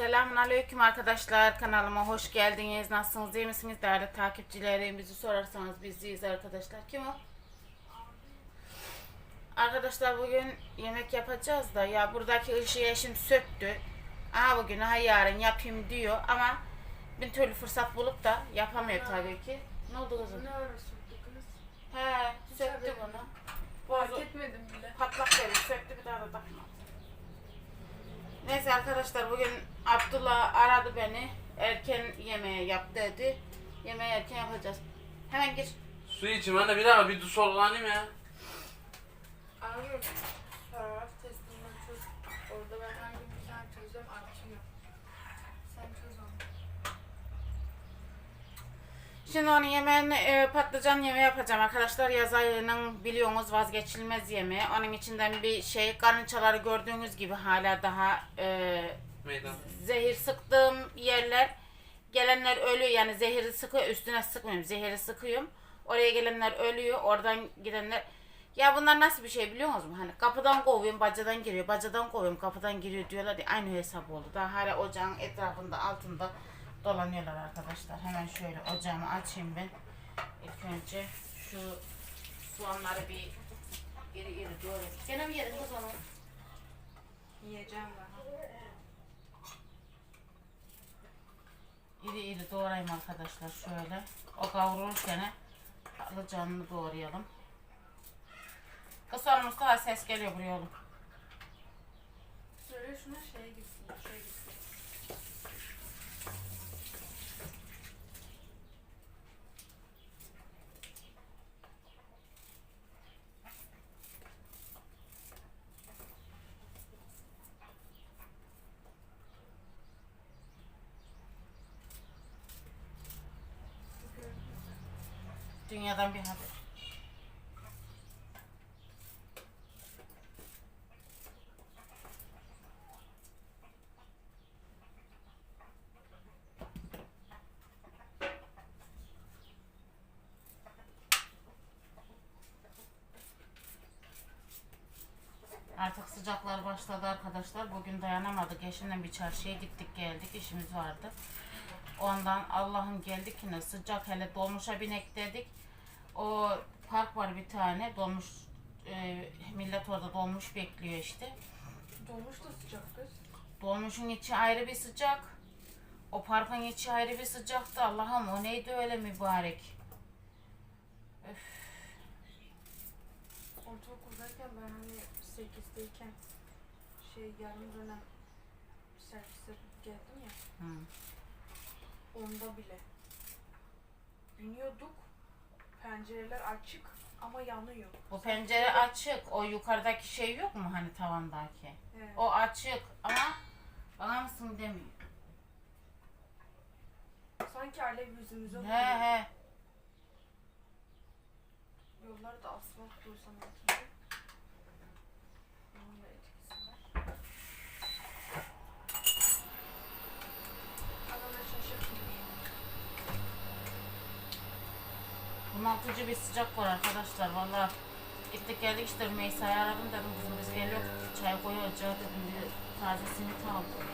Selamun Aleyküm arkadaşlar. Kanalıma hoş geldiniz. Nasılsınız? iyi misiniz? Değerli takipçilerim. Bizi sorarsanız biz iyiyiz arkadaşlar. Kim o? Arkadaşlar bugün yemek yapacağız da ya buradaki ışığı eşim söktü. Aha bugün ha yarın yapayım diyor ama bir türlü fırsat bulup da yapamıyor tabii ki. Ne oldu kızım? Ne ara söktünüz? He söktü bunu. Fark etmedim bile. patlak dedi söktü bir daha da takmadı. Neyse arkadaşlar bugün Abdullah aradı beni. Erken yemeğe yap dedi. Yemeği erken yapacağız. Hemen gir. Su içeyim anne bir dakika bir soluklanayım ya. Abi paragraf testinden çöz. Orada ben hangi bir tane çözeceğim artıyor. Sen çöz onu. Şimdi onun yemeğini e, patlıcan yemeği yapacağım. Arkadaşlar. Yaz ayının biliyorsunuz vazgeçilmez yemeği. Onun içinden bir şey karıncaları gördüğünüz gibi hala daha e, Meydan. zehir sıktığım yerler. Gelenler ölüyor. Yani zehiri sıkıyor üstüne sıkmıyorum. Zehiri sıkıyorum. Oraya gelenler ölüyor. Oradan gidenler. Ya bunlar nasıl bir şey biliyor musunuz? Hani kapıdan kovuyorum bacadan giriyor. Bacadan kovuyorum kapıdan giriyor diyorlar ya. Aynı hesap oldu. Daha hala ocağın etrafında altında dolanıyorlar arkadaşlar hemen şöyle ocağımı açayım ben ilk önce şu soğanları bir iri iri doğrayayım gene mi yedin kız onu? Yiyeceğim ben. İri iri doğrayayım arkadaşlar şöyle. O kavrulurken patlıcanını doğrayalım. Kısa Mustafa ses geliyor buraya oğlum. Söyle şuna şeye gitsin. Şeye gitsin. Dünyadan bir haber. Artık sıcaklar başladı arkadaşlar. Bugün dayanamadık. Eşimle bir çarşıya gittik geldik. işimiz vardı. Ondan Allah'ım geldik yine sıcak hele dolmuşa binek dedik. O park var bir tane dolmuş e, millet orada dolmuş bekliyor işte. Dolmuş da sıcak kız. Dolmuşun içi ayrı bir sıcak. O parkın içi ayrı bir sıcaktı. Allah'ım o neydi öyle mübarek. Öf. Ortaokuldayken ben hani 8'deyken şey yarım dönem servise geldim ya. Hı. Onda bile. Biniyorduk. Pencereler açık ama yanıyor. Bu pencere açık. O yukarıdaki şey yok mu hani tavandaki? Evet. O açık ama bana mısın demiyor. Sanki alev yüzümüze He vuruyor. he. Yollar da asfalt dursan altında. Bunaltıcı bir sıcak var arkadaşlar. Valla gittik geldik işte Meysa'yı aradım dedim kızım biz geliyor çay koy ocağa dedim bir taze simit aldım.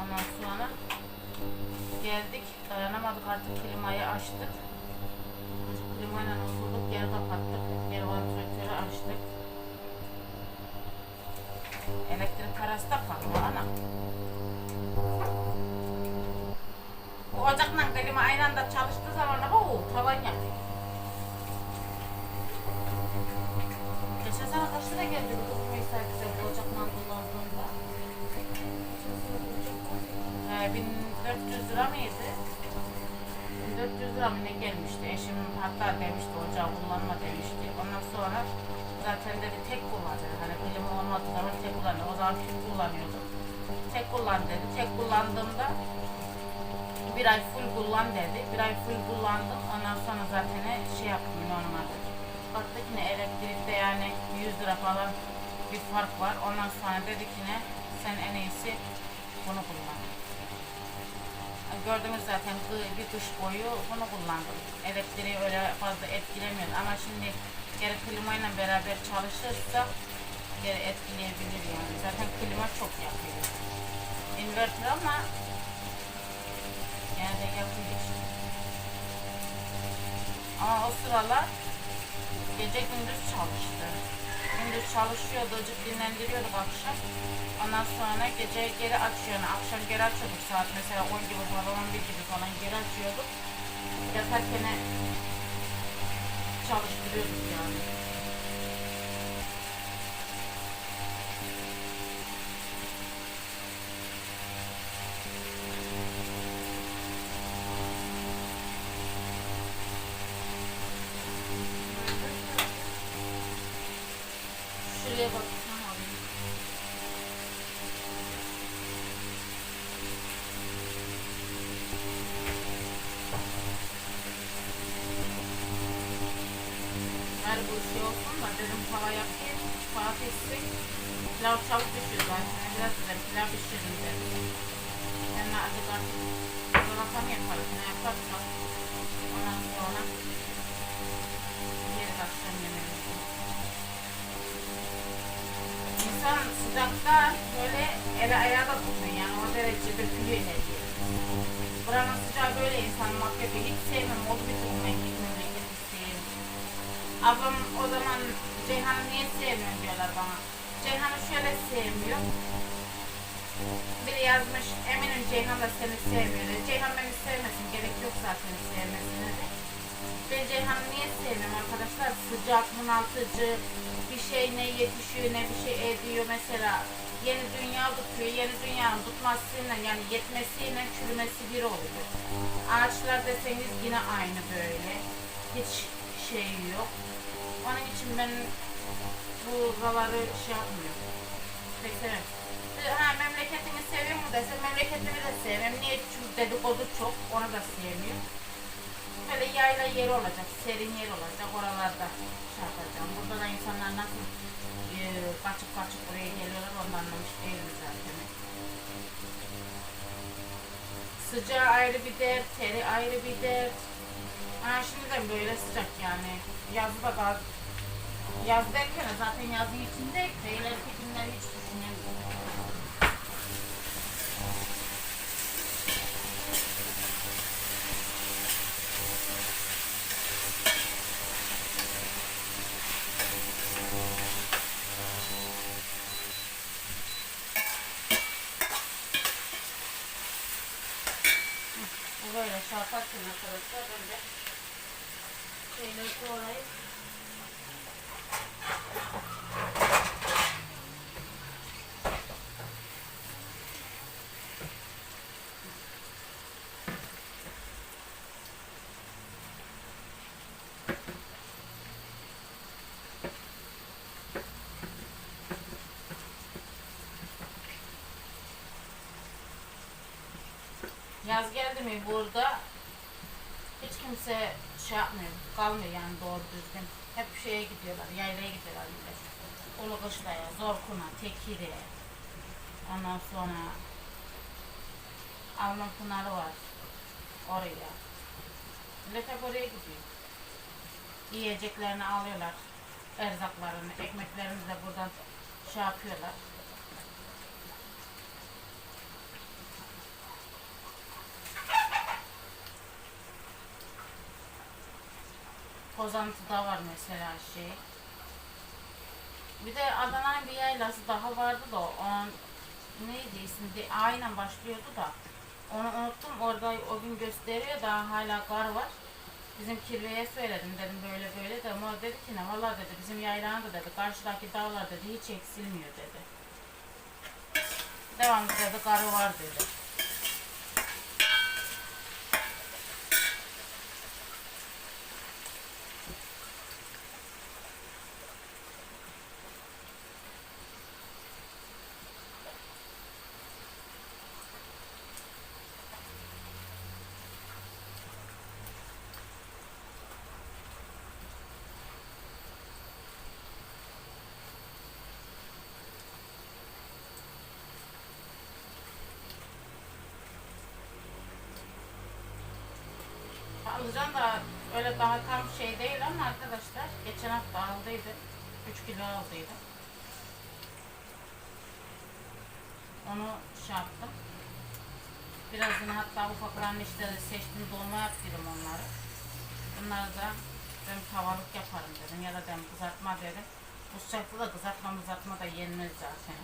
Ondan sonra geldik dayanamadık artık klimayı açtık. Klimayla oturduk geri kapattık. Geri vantilatörü açtık. Elektrik parası da pahalı ana. Bu ocakla klima aynı anda çalıştığı zaman o tavan yanıyor. Geçen sene kaç lira geldi bu Meysa bize bu ocakla kullandığında? He, 1400 lira mıydı? 1400 lira mı ne gelmişti? Eşim hatta demişti ocağı kullanma demişti. Ondan sonra zaten dedi tek kullan dedi. Hani klima olmadığı zaman tek kullanıyor. O zaman tüp kullanıyordum. Tek kullan dedi. Tek kullandığımda bir ay full kullan dedi. Bir ay full kullandım. Ondan sonra zaten şey yaptım normalde. Baktık yine elektrikte yani 100 lira falan bir fark var. Ondan sonra dedik yine sen en iyisi bunu kullan. Gördünüz zaten bir kış boyu bunu kullandım. Elektriği öyle fazla etkilemiyor ama şimdi geri klimayla beraber çalışırsa geri etkileyebilir yani. Zaten klima çok yakıyor. En inverter ama de yapıyor işte. Ama o sıralar gece gündüz çalıştı. Gündüz çalışıyordu, acık dinlendiriyorduk akşam. Ondan sonra gece geri açıyor. Yani akşam geri açıyorduk saat mesela 10 gibi falan 11 gibi falan geri açıyorduk. Yatarken çalıştırıyorduk yani. Şuraya bak. Ver bu şey olsun da dedim tava yapayım. Tava pişsin. Pilav çabuk pişiyor zaten. Biraz dedim pilav pişirin dedim. Hem de artık dolapa mı yaparız ne yaparsak. Ondan sonra yeriz akşam yemeğimizi. İnsan sıcakta böyle ele ayağa da tutmuyor yani o derece dökülüyor her yer. Buranın sıcağı böyle insan makyajı hiç sevmem. Oldu bir türlü ben gitmem memleketi sevmiyorum. Ablam o zaman Ceyhan'ı niye sevmiyorsun diyorlar bana. Ceyhan'ı şöyle sevmiyor. Biri yazmış eminim Ceyhan da seni sevmiyor. Ceyhan beni sevmesin gerek yok zaten sevmesine de. Ben Ceyhan'ı niye sevmiyorum arkadaşlar? Sıcak, bunaltıcı, bir şey ne yetişiyor ne bir şey ediyor mesela. Yeni dünya tutuyor, yeni dünyanın tutmasıyla yani yetmesiyle çürümesi bir oluyor. Ağaçlar deseniz yine aynı böyle. Hiç şey yok. Onun için ben buraları şey yapmıyorum. Pek sevmem. Ha memleketini seviyor mu dese memleketimi de sevmem. Niye? Çünkü dedikodu çok. Onu da sevmiyorum. Böyle yayla yeri olacak, serin yer olacak. Oralarda şey yapacağım. Burada da insanlar nasıl e, kaçıp kaçıp buraya geliyorlar onu anlamış değilim zaten. Sıcağı ayrı bir dert, teri ayrı bir dert. Ha şimdiden böyle sıcak yani. Yazı da gaz. Yaz derken de zaten yazın içinde ileriki günleri hiç düşünemiyorum. Bu böyle şarparsın arkadaşlar. Ben de şeyleri doğrayıp Yaz geldi mi burada hiç kimse şey yapmıyor, kalmıyor yani doğru düzgün. Hep şeye gidiyorlar, yaylaya gidiyorlar millet. Ulu Kışla'ya, Zorkun'a, Tekir'e, ondan sonra Alman Pınarı var oraya. Millet hep oraya gidiyor. Yiyeceklerini alıyorlar, erzaklarını, ekmeklerini de buradan şey yapıyorlar. Pozantı'da var mesela şey. Bir de Adana'nın bir yaylası daha vardı da onun neydi ismi aynen başlıyordu da onu unuttum orada o gün gösteriyor daha hala kar var. Bizim kirveye söyledim dedim böyle böyle de ama dedi ki ne valla dedi bizim yaylan da dedi karşıdaki dağlar dedi hiç eksilmiyor dedi. Devamlı dedi karı var dedi. Alacağım da öyle daha tam şey değil ama arkadaşlar geçen hafta aldıydı. 3 kilo aldıydı. Onu şey yaptım. Birazını hatta ufaklarını işte seçtim dolma yaptım onları. Bunları da ben tavalık yaparım dedim ya da ben kızartma dedim. Bu sıcakta da kızartma kızartma da yenmez zaten.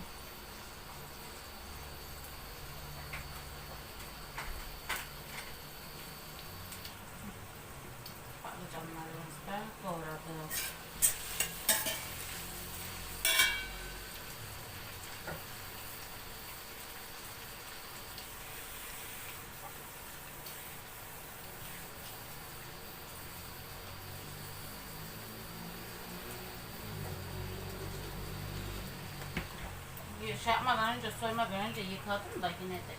Patlıcanlarımızı da doğradık. Bir şey yapmadan önce soymadan önce yıkadım da yine de.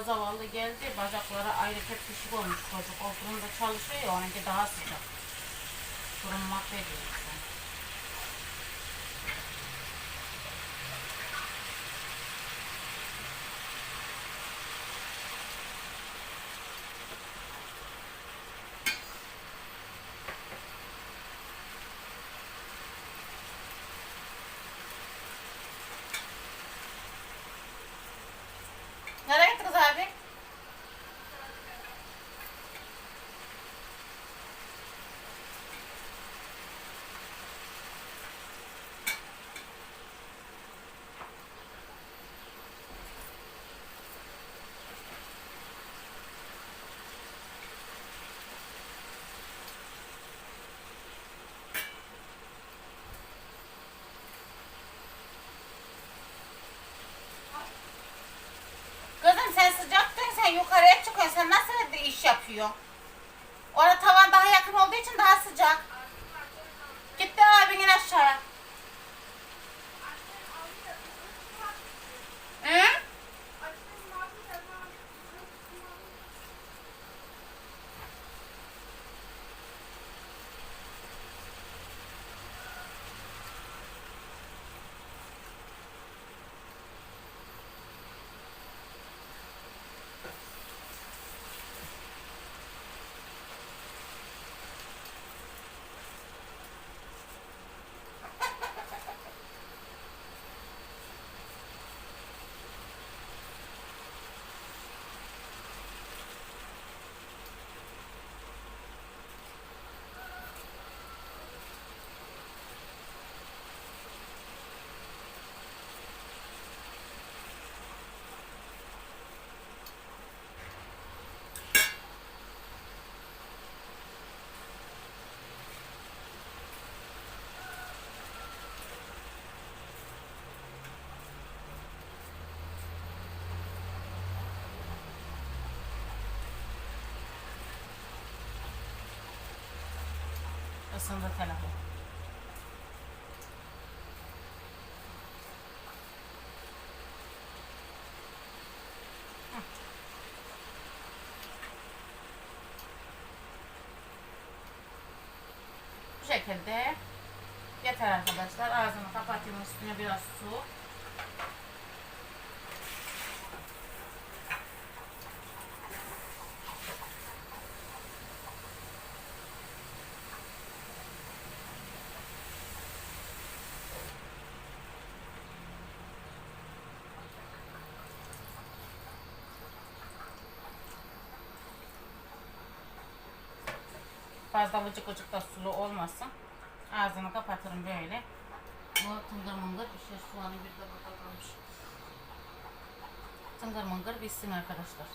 Abdullah zavallı geldi. Bacakları ayrı hep düşük olmuş çocuk. O fırında çalışıyor ya onunki daha sıcak. Fırın mahvediyor insan. Nereye gittiniz abi? Kızım sen sıcaktın sen yukarıya çıkıyorsun. Sen nasıl bir yapıyorsun? Orada tavan daha yakın olduğu için daha sıcak. Gitti abinin aşağıya. Hı? Isındı telefon. Bu şekilde yeter arkadaşlar. Ağzını kapatayım üstüne biraz su. Fazla vıcık vıcık da sulu olmasın. Ağzını kapatırım böyle. Bu tıngır mıngır bir şey soğanı bir de burada kalmış. Tıngır mıngır bitsin arkadaşlar.